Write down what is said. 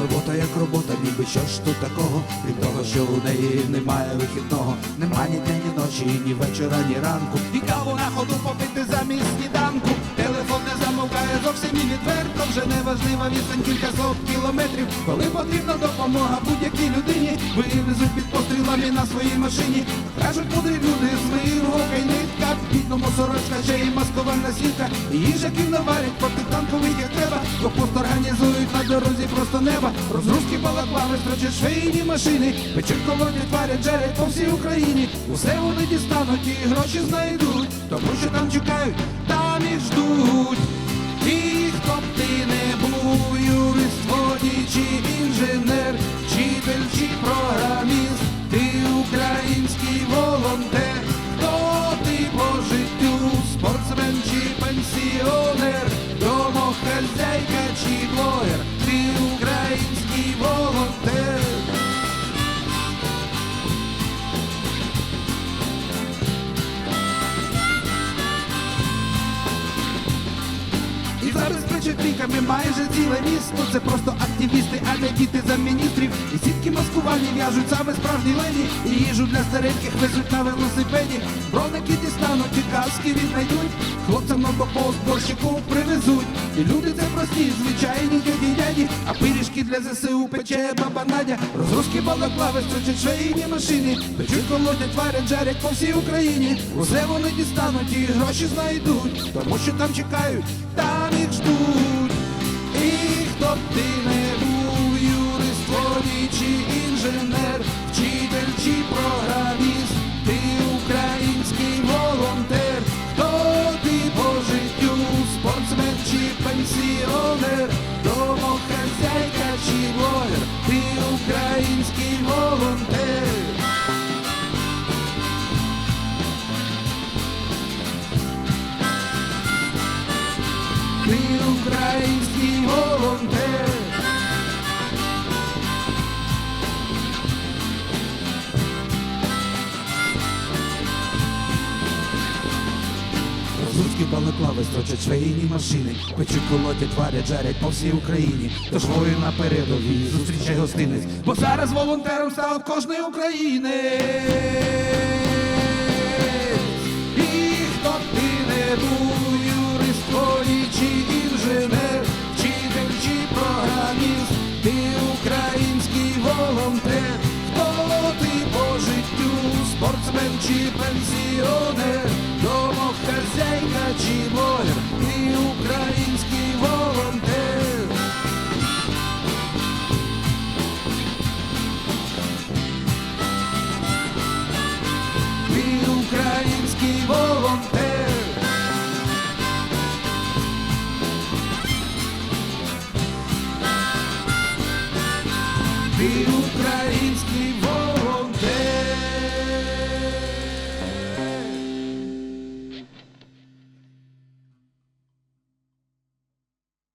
Робота як робота, ніби що ж тут такого, крім того, що у неї немає вихідного, нема ні дня, ні ночі, ні вечора, ні ранку. І каву на ходу попити замість сніданку. Телефон не замовкає зовсім і відверто. Вже не важлива відстань кількасот кілометрів. Коли потрібна допомога будь-якій людині, вивезуть під пострілами на своїй машині. Кажуть, мудрі люди з миргока й нитка, бідному сорочка, ще й маскувальна сітка. Їжаків наварять протитанкових як треба, Блокпост організують на дорозі просто неба. Розгрузки балаклави, строчать швейні машини. Колоні, тварять, жарять по всій Україні. Усе вони дістануть і гроші знайдуть, тому що там чекають, там їх ждуть. Ті, хто б ти не був, юрист, водій чи інженер, вчитель чи програміст, ти український волонтер, хто ти по життю, спортсмен чи пенсіонер, домохазяйка Кричать ліками майже ціле місто. Це просто активісти, а не діти за міністрів. І сітки маскувальні в'яжуть саме справжні леді. І їжу для стареньких везуть на велосипеді. Броники дістануть і каски віднайдуть. Хлопцям на блокпост борщику привезуть. І люди це прості, звичайні дяді дяді. А пиріжки для ЗСУ пече баба Надя. Розгрузки балаклави, строчать швейні машини. Печуть колодять, тварять, жарять по всій Україні. Усе вони дістануть і гроші знайдуть. Тому що там чекають, їх ждуть. І хто б ти не був, юрист, водій чи інженер, вчитель чи програміст, ти український волонтер, хто ти по життю, спортсмен чи пенсіонер, домохазяйка чи блогер, ти український Ти український волонтер. Розрузькі балаклави строчать швейні машини, печуть колотять, варять, жарять по всій Україні. Тож воїн на передовій, зустрічай гостинець, бо зараз волонтером став кожний українець. Чи пенсіонер, домохазяйка чи блогер, ти український волонтер. Ти український волонтер. Ти український волонтер.